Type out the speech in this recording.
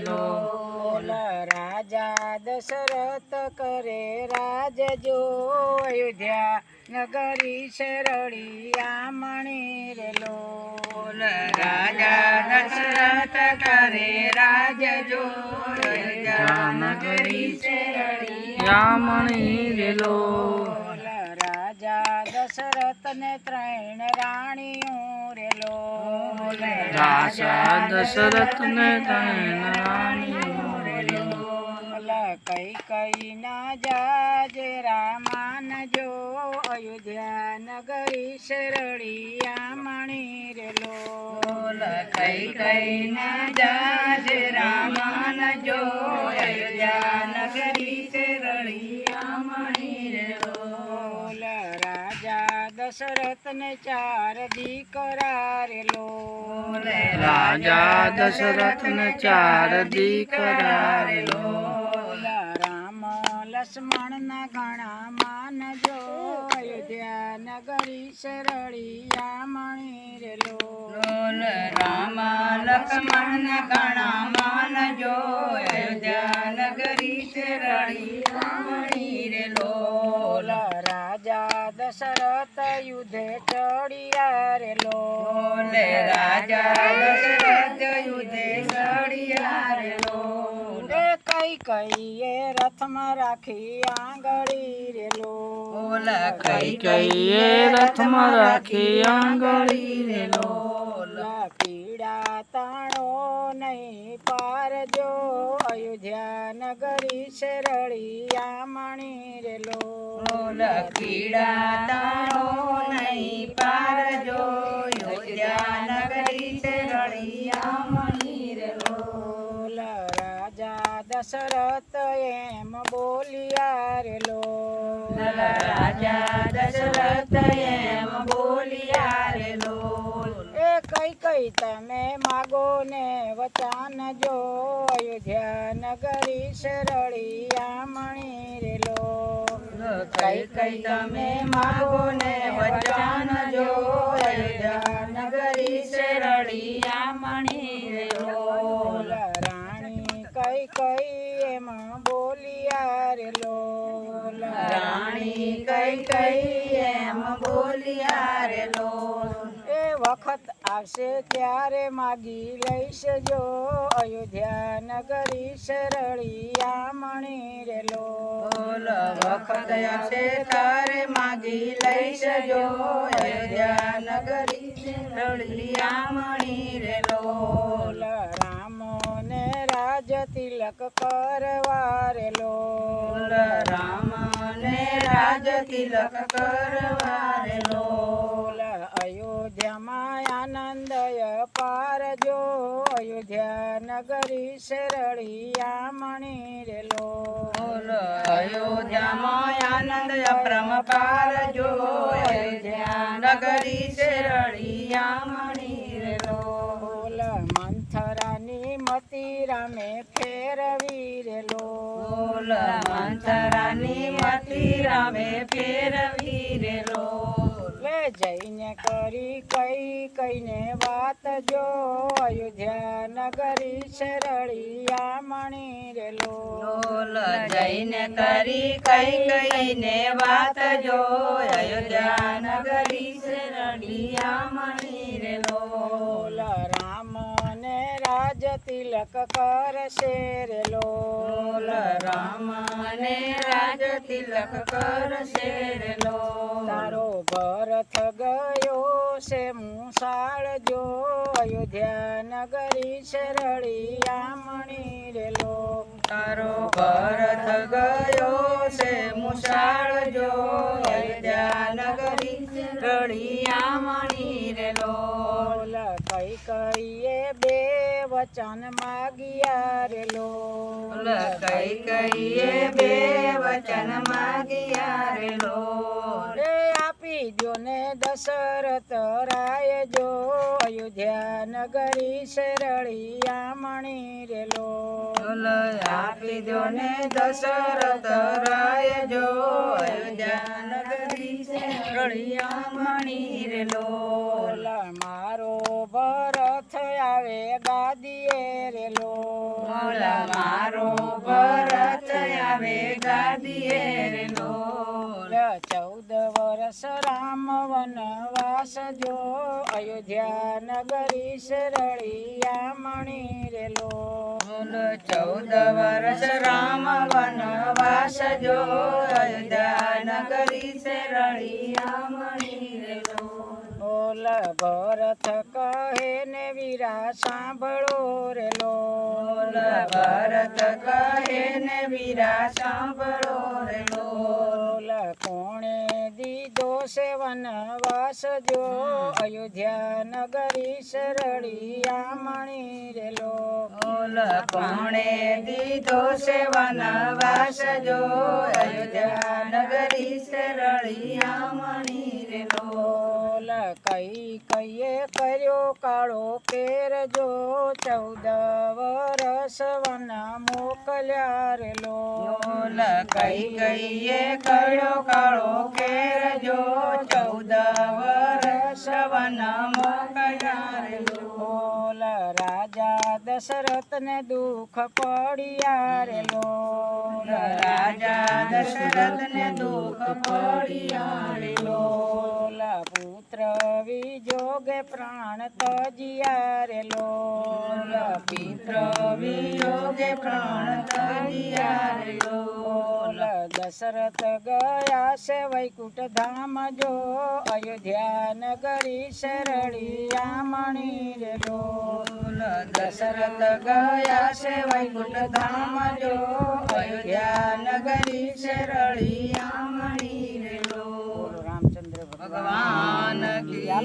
લોલ રાજા દશરથ કરે રાજ જો અયોધ્યા નગરી શરળી મણી રે લોલ રાજા દશરથ કરે રાજ જો નગરી શરળી યામણી રેલો. લોલ રાજા દશરથ ને ત્રણ રાણીઓ રે લોલ રાજા દશરથ ને ત્રણ રાણીઓ રેલો લોલ કઈ કઈ ના જાજે રામાન જો અયોધ્યા નગરી શરળિયા મણી રે લોલ કઈ કઈ ના જાજે રામાન જો અયોધ્યા નગરી શેરડી રાજા દશરથ ને ચાર દીકરા રે લોલ રાજા દશરથને ચાર દીકરા રેલો લોલ રામ લક્ષ્મણ ના ઘણા માન જો અયોધ્યા નગરી શરળિયા મણી રે લોલ રામ લક્ષ્મણ ઘણા માન જો અયોધ્યા નગરી શેરડી દશરથ યુદ્ધે ચડિયા રે લો. રાજા દશરથ યુદ્ધે ચડિયા રે લો. કઈ કઈ એ રથમાં રાખી આંગળી રે લો. કઈ કઈએ રથમાં રાખી આંગળી રે લો. પીડા તાણો નહીં પાર જો. અયોધ્યા નગરી શરળિયા મણી રેલો પીડા તાણો નહીં પાર જો. યોધ્યા નગરી શેરડિયા મણી રે લોલ લોલ રાજા દશરથ એમ બોલિયા રેલો રાજા દશરથ એમ બોલિયા કઈ તમે માગો ને વચાન જો અયોધ્યા નગરી શરળિયા મણી રે લોલ કઈ કઈ તમે માગો ને વચન જો અયોધ્યા નગરી શેરડિયા મણી રે લોલ રાણી કઈ કઈ એમાં બોલિયા રે લોલ રાણી કઈ કઈ એમ બોલિયા રે લોલ એ વખત આવશે ત્યારે માગી લઈશ જો અયોધ્યા નગરી શરળિયા મણી રેલો વખત આવશે તારે માગી લઈશ જો અયોધ્યા નગરી શેરડિયા મણી રેલો રાજ તિલક કરવા રેલો. રામ ને રાજ તિલક કરવા આનંદ પાર જો અયોધ્યા નગરી શરળિયા મણી રેલો. અયોધ્યામાં આનંદ અપ્રમ પાર જો અયોધ્યા નગરી શેરડિયા મણી રેલો. મંથરાની મતી રામે ફેરવી રેલો. મંથરાની મતી રામે ફેરવી રે લોલ લે જઈને કરી કઈ કઈને વાત જો અયોધ્યા નગરી શરળિયા મણી રે લોલ જઈને કરી કઈ કઈને વાત જો અયોધ્યા નગરી શેરડિયા મણી રે લોલ લોલ રામ ને રાજ તિલક કરશે રે લોલ. રામને રાજ તિલક કરશે રે લો તારો ભરત ગયો છે મુસાળ જો અયોધ્યા નગરી શરળિયા મણી રે લો તારો ભરત ગયો છે મુસાળ જો અયોધ્યા નગરી રળિયા મણી રે લો કઈ કઈએ બે વચન માગિયા રે લોલ કઈ કઈએ બે વચન માગ્યા રે આપી દો ને દશરથ રાય જો. અયોધ્યા નગરી શરળિયા મણી રે લોલ આપી દો ને દશરથ રાય જો. અયોધ્યા નગરી છે રળિયા મણી રે લોલ મારો ભરત આવે ગાદીએ રેલો બોલ મારો ભરત આવે ગાદીએ રે લોલ ચૌદ વર્ષ રામ વનવાસ જો. અયોધ્યા નગરી સરળિયા મણી રેલો ચૌદ વર્ષ રામ વનવાસ જો. અયોધ્યા નગરી સરળિયા મણી રે લોલ ભરત કહે ને વીરા, સાંભળો રેલો બોલ ભરત કહે ને વીરા, સાંભળો રે લોલ. કોણે દીધો સેવન વાસ જો? અયોધ્યા નગરી સરળિયા મણી રેલો બોલ કોણે દીધો સેવન વાસ જો? અયોધ્યા નગરી સરળી આમણી રે લોલ. ઓલ કઈ કઈએ કર્યો કાળો કેર જો ચૌદ વરસ વન મોકલ્યા રેલો બોલ કઈ કઈએ કર્યો કાળો કેરજો ચૌદ વરસ વન મોકલ્યા રે લોલ. રાજા દશરથ ને દુઃખ પડ્યા રેલો રાજા દશરથ ને દુઃખ પડ્યા રે લોલ. ઓલ પુત્ર વિજોગે પ્રાણ તજિયા રેલો પિત્ર વિયોગે પ્રાણ તજિયારે લો દશરથ ગયા છે વૈકુંઠ ધામ જો. અયોધ્યા નગરી સરળિયા મણી રેલો બોલ દશરથ ગયા છે વૈકુંઠ ધામ જો.